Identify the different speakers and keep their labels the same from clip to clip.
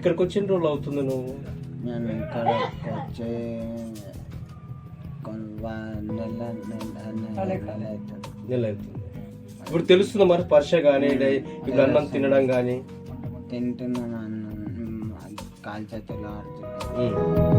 Speaker 1: ఇక్కడికి వచ్చిన రోజులు అవుతుంది నువ్వు?
Speaker 2: నేను ఇక్కడ వచ్చి నెల నెల అవుతుంది.
Speaker 1: ఇప్పుడు తెలుస్తుంది మరి స్పర్శ కానీ ఇప్పుడు అన్నం తినడం కానీ
Speaker 2: తింటున్నాను అన్నం మ్, కాలు చేతులు ఆడుతున్నాను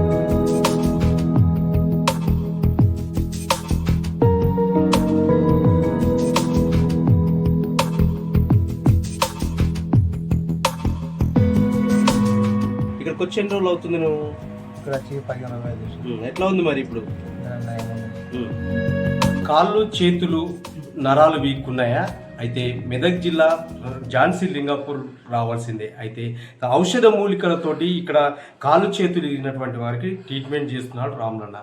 Speaker 1: ఇక్కడికి వచ్చి ఎన్ని రోజులు అవుతుంది నువ్వు
Speaker 3: ఇక్కడ వచ్చి పదిహేను.
Speaker 1: ఎట్లా ఉంది మరి ఇప్పుడు. కాళ్ళు చేతులు నరాలు వీక్కున్నాయా అయితే మెదక్ జిల్లా ఝాన్సీ లింగాపూర్ రావాల్సిందే. అయితే ఔషధ మూలికలతోటి ఇక్కడ కాళ్ళు చేతులు ఇరిగినటువంటి వారికి ట్రీట్మెంట్ చేస్తున్నాడు రామలన్న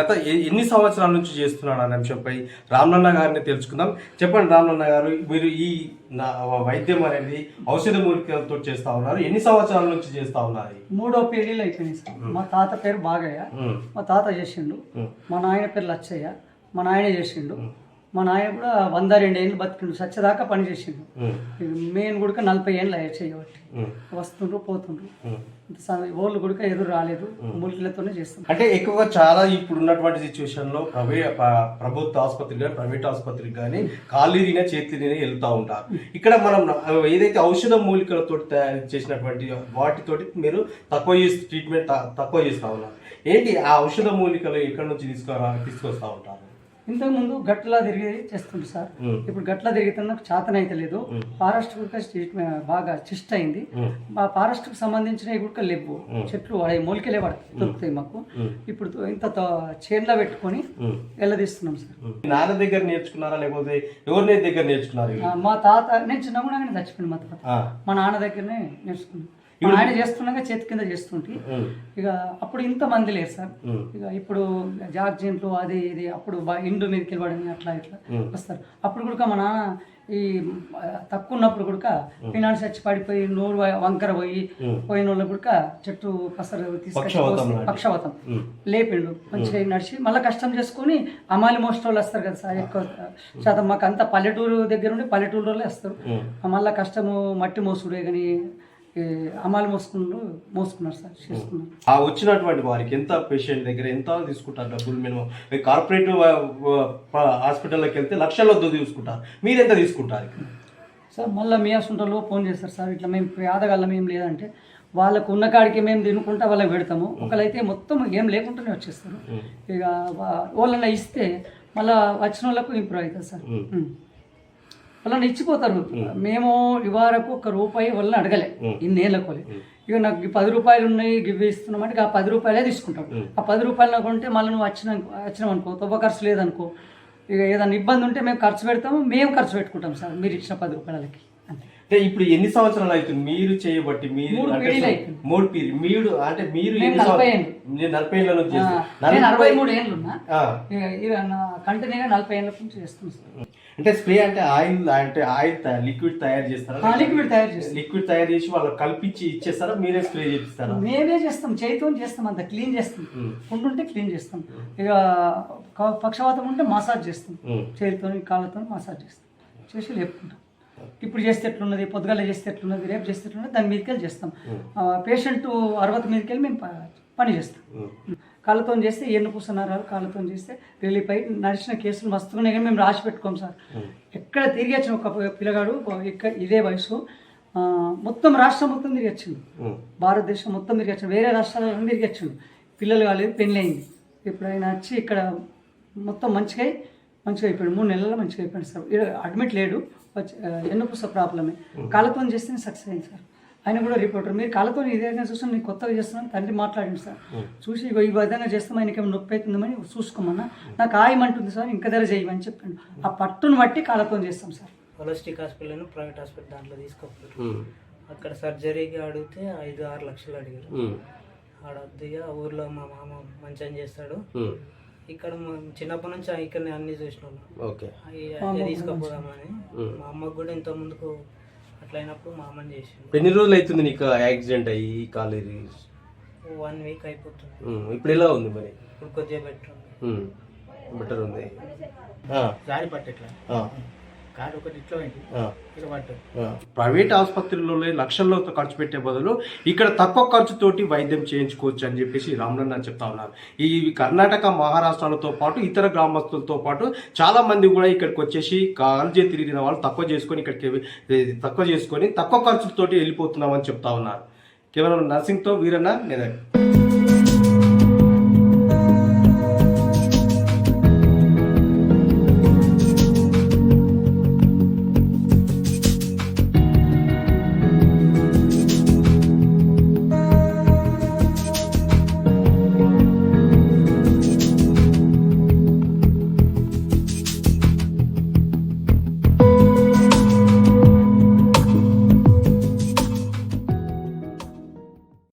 Speaker 1: గత ఎన్ని సంవత్సరాల నుంచి చేస్తున్నాడు అనే అంశంపై రామలన్న గారిని తెలుసుకుందాం. చెప్పండి రామలన్న గారు మీరు ఈ నా- వైద్యం అనేది ఔషధ మూలికలతో చేస్తా ఉన్నారు. ఎన్ని సంవత్సరాల నుంచి చేస్తా ఉన్నారు?
Speaker 4: మూడో పీढ़ీలు అయిపోయినాయి సార్. మా తాత పేరు బాగయ్య. మా తాత చేసిండు. మా నాయన పేరు లచ్చయ్య. మా నాయన చేసిండు. మా నాయన కూడా వంద రెండు ఏళ్ళు బతికిండు సచ్చదాకా పని చేసిండు.
Speaker 1: ఉమ్.
Speaker 4: ఇక మేము కూడా నలభై ఏళ్ళు అయ్యా చేయబట్టి. వస్తుండ్రు పోతుండ్రు. ఓళ్ళు కూడా ఎదురు రాలేదు మూలికలతోనే చేస్తాం
Speaker 1: అంటే ఎక్కువగా చాలా ఇప్పుడు ఉన్నటువంటి సిచ్యువేషన్లో ప్రభుత్వ ఆసుపత్రికి కానీ ప్రైవేట్ ఆసుపత్రికి కానీ కాలిరిన చేతిరిన వెళ్తూ ఉంటారు. ఇక్కడ మనం ఏదైతే ఔషధ మూలికలతో తయారు చేసినటువంటి వాటితోటి మీరు తక్కువ చేసి ట్రీట్మెంట్ తక్కువ చేస్తా ఉన్నారు. ఏంటి ఆ ఔషధ మూలికలు ఎక్కడి నుంచి తీసుకురా తీసుకొస్తా ఉంటారు?
Speaker 4: ఇంతకుముందు గట్లా తిరిగి చేస్తుండ్రు సార్. ఇప్పుడు గట్లా తిరుగుతున్న నాకు చేతన అయితే లేదు ఫారెస్ట్ ట్రీట్మెంట్ బాగా చిస్ట్ అయింది. మా. ఫారెస్ట్కు సంబంధించిన గుడక లేవు. చెట్లు అవి మూలికలే దొరుకుతాయి మాకు. ఇప్పుడు ఇంత చేన్లో పెట్టుకొని. వెళ్ళదీస్తున్నాం సార్.
Speaker 1: నాన్న దగ్గర నేర్చుకున్నారా? లేకపోతే ఎవరి దగ్గర నేర్చుకున్నారు?
Speaker 4: మా తాత నేను చిన్నగుణగానే చచ్చిపోయింది మా తాత. మా నాన్న దగ్గరనే నేర్చుకున్నాను ఆయన చేస్తున్నాగా చేతి కింద చేస్తుంటే. ఇక అప్పుడు ఇంత మంది లేరు సార్. ఇక ఇప్పుడు జార్జిన్లు అది ఇది అప్పుడు ఇండు మీదకి వెళ్ళడం అట్లా ఇట్లా వస్తారు. అప్పుడు కూడా మా నాన్న ఈ తక్కువ ఉన్నప్పుడు కూడా పినాడు చచ్చి పడిపోయి నోరు వంకర పోయి పోయిన వాళ్ళకి కూడా చెట్టు పసరు తీసుకొచ్చి
Speaker 1: పక్షవాతం.
Speaker 4: లేపిండు మంచిగా నడిచి మళ్ళీ కష్టం చేసుకొని అమాలి మోస్ట్ వాళ్ళు వస్తారు కదా సార్ ఎక్కువ శాతం. మాకు అంతా పల్లెటూరు దగ్గర ఉండి పల్లెటూరు వాళ్ళే వస్తారు. మళ్ళీ కష్టము మట్టి మోసుడే కానీ అమాలి మోసుకున్నారు మోసుకున్నారు సార్ చేసుకున్నారు
Speaker 1: ఆ వచ్చినటువంటి వారికి ఎంత పేషెంట్ దగ్గర ఎంత తీసుకుంటారు డబ్బులు? మినిమం కార్పొరేట్ హాస్పిటల్లోకి వెళ్తే లక్షల్లో తీసుకుంటారు. మీరు ఎంత తీసుకుంటారు?
Speaker 4: సార్ మళ్ళీ మీ హాస్పిటల్లో ఫోన్ చేస్తారు సార్ ఇట్లా మేము పేదగల్లం ఏం లేదంటే వాళ్ళకు ఉన్న కాడికి మేము తినుకుంటా వాళ్ళకి పెడతాము. ఒకళ్ళైతే మొత్తం ఏం లేకుండానే వచ్చేస్తారు. ఇక వాళ్ళని ఇస్తే మళ్ళీ వచ్చిన వాళ్ళకు ఇంప్రూవ్ అవుతుంది సార్. వాళ్ళని ఇచ్చిపోతారు. మేము. ఇవరకు ఒక రూపాయి వాళ్ళని అడగలే. ఇన్నేళ్ళ కొలి. ఇక నాకు పది రూపాయలు ఉన్నాయి గివ్ ఇస్తున్నామంటే ఇక ఆ పది రూపాయలే తీసుకుంటాం. ఆ పది రూపాయలు కొంటే మళ్ళీ నువ్వు వచ్చిన వచ్చినాం అనుకో తొవ్వ ఖర్చు లేదనుకో ఇక ఏదైనా ఇబ్బంది ఉంటే మేము ఖర్చు పెడతాము మేము ఖర్చు పెట్టుకుంటాం సార్ మీరు ఇచ్చిన పది రూపాయలకి.
Speaker 1: అంటే ఇప్పుడు ఎన్ని సంవత్సరాలు అవుతుంది? మీరు చేయబట్టి మీరు
Speaker 4: మూడు
Speaker 1: అంటే
Speaker 4: పీరియడ్లు అవుతుంది.
Speaker 1: మూడు పీరియడ్ మీరు అంటే మీరు
Speaker 4: నేను
Speaker 1: ఎన్ని
Speaker 4: నలభై
Speaker 1: సంవత్సరాలు-
Speaker 4: ఏళ్ళు.
Speaker 1: నేను నలభై ఏళ్ళ నుంచి
Speaker 4: ఆ,
Speaker 1: చేస్తున్నా.
Speaker 4: నేను అరవై
Speaker 1: నలభై
Speaker 4: మూడు ఏళ్ళు ఉన్నా
Speaker 1: ఆ.
Speaker 4: ఇక ఇక నా కంటిన్యూగా నలభై ఏళ్ళ నుంచి చేస్తున్నాను సార్.
Speaker 1: అంటే స్ప్రే అంటే ఆయిల్ అంటే ఆయిల్ లిక్విడ్ తయారు చేస్తారా?
Speaker 4: ఆ, లిక్విడ్ తయారు చేస్తాం.
Speaker 1: లిక్విడ్ తయారు చేసి వాళ్ళకి కల్పించి ఇచ్చేస్తారా? మీరే స్ప్రే చేపిస్తారా?
Speaker 4: మేమే చేస్తాం. చేతితో చేస్తాం అంత. క్లీన్ చేస్తాం. ఫుడ్ ఉంటే క్లీన్ చేస్తాం. ఇక క- పక్షవాతం ఉంటే మసాజ్ చేస్తాం.
Speaker 1: ఉమ్.
Speaker 4: చేతితో కాళ్ళతో మసాజ్ చేస్తాం. చేసి లేపుకుంటాం. ఇప్పుడు చేస్తే ఎట్లున్నది? పొద్దుగాల చేస్తే ఎట్లున్నది? రేపు చేస్తే ఎట్లున్నది? దాని మీదకి వెళ్ళి చేస్తాం. పేషెంట్ అరవత మీదకి వెళ్ళి మేము పని చేస్తాం. కాళ్ళతో చేస్తే ఎన్ను కూర్చున్నారు కాళ్ళతో చేస్తే రిలీఫ్ అయ్యి నడిచిన కేసులు మస్తుగానే కానీ మేము రాసి పెట్టుకోం సార్. ఎక్కడ తిరిగి వచ్చిన ఒక పిల్లగాడు ఇక్కడ ఇదే వయసు. మొత్తం రాష్ట్రం మొత్తం తిరిగి వచ్చింది. భారతదేశం మొత్తం తిరిగి వచ్చిండు వేరే రాష్ట్రాలలో తిరిగి వచ్చిండు పిల్లలు కాలేదు పెళ్ళి అయింది ఇప్పుడు ఆయన వచ్చి ఇక్కడ మొత్తం మంచిగా అయి మంచిగా అయిపోయాడు. మూడు నెలల్లో మంచిగా అయిపోయాడు సార్. అడ్మిట్ లేడు. వచ్చి ఎన్నుపుస ప్రాబ్లమే కాళ్ళతో చేస్తేనే సక్సెస్ అయింది సార్. ఆయన కూడా రిపోర్టర్ మీరు కాళ్ళతో ఇదే చూసాను నేను కొత్తగా చేస్తున్నాను. తండ్రి మాట్లాడింది సార్. చూసి ఈ విధంగా చేస్తాం ఆయనకి ఏమైనా నొప్పి అవుతుందని చూసుకోమన్నా. నాకు ఆయమంటుంది సార్. ఇంకా ధర చేయమని చెప్పాను ఆ పట్టును బట్టి కాళ్ళతో చేస్తాం sir.
Speaker 5: Holistic hospital private hospital దాంట్లో తీసుకుపోయారు. అక్కడ సర్జరీకి అడిగితే ఐదు ఆరు లక్షలు అడిగారు. ఆడ ఊర్లో మా మామ మంచిగా చేస్తాడు. ఇక్కడ చిన్నప్పటి నుంచి ఇక్కడ అన్ని చూసిన వాళ్ళం.
Speaker 1: ఓకే
Speaker 5: తీసుకుపోదామని. మా అమ్మకు కూడా ఇంత ముందుకు అట్లా అయినప్పుడు మా అమ్మని చేసిండు.
Speaker 1: ఎన్ని రోజులు అవుతుంది నీకు యాక్సిడెంట్ అయ్యి ఈ కాలు ఇరిగి?
Speaker 5: వన్ వీక్ అయిపోతుంది.
Speaker 1: ఇప్పుడు ఎలా ఉంది మరి?
Speaker 5: ఇప్పుడు కొద్దిగా బెటర్
Speaker 1: బెటర్ ఉంది. ఆ,
Speaker 5: జారి పట్టేట్లా?
Speaker 1: ప్రైవేట్ ఆసుపత్రుల్లో లక్షల్లో ఖర్చు పెట్టే బదులు ఇక్కడ తక్కువ ఖర్చుతోటి వైద్యం చేయించుకోవచ్చు అని చెప్పేసి రామలన్న చెప్తా ఉన్నారు. ఈ కర్ణాటక మహారాష్ట్రలతో పాటు ఇతర గ్రామస్తులతో పాటు చాలా మంది కూడా ఇక్కడికి వచ్చేసి కాల్జే తిరిగిన వాళ్ళు తక్కువ చేసుకొని ఇక్కడికి తక్కువ చేసుకొని తక్కువ ఖర్చులతోటి వెళ్ళిపోతున్నామని చెప్తా ఉన్నారు. కేవలం నర్సింగ్తో వీరన్న మెదక్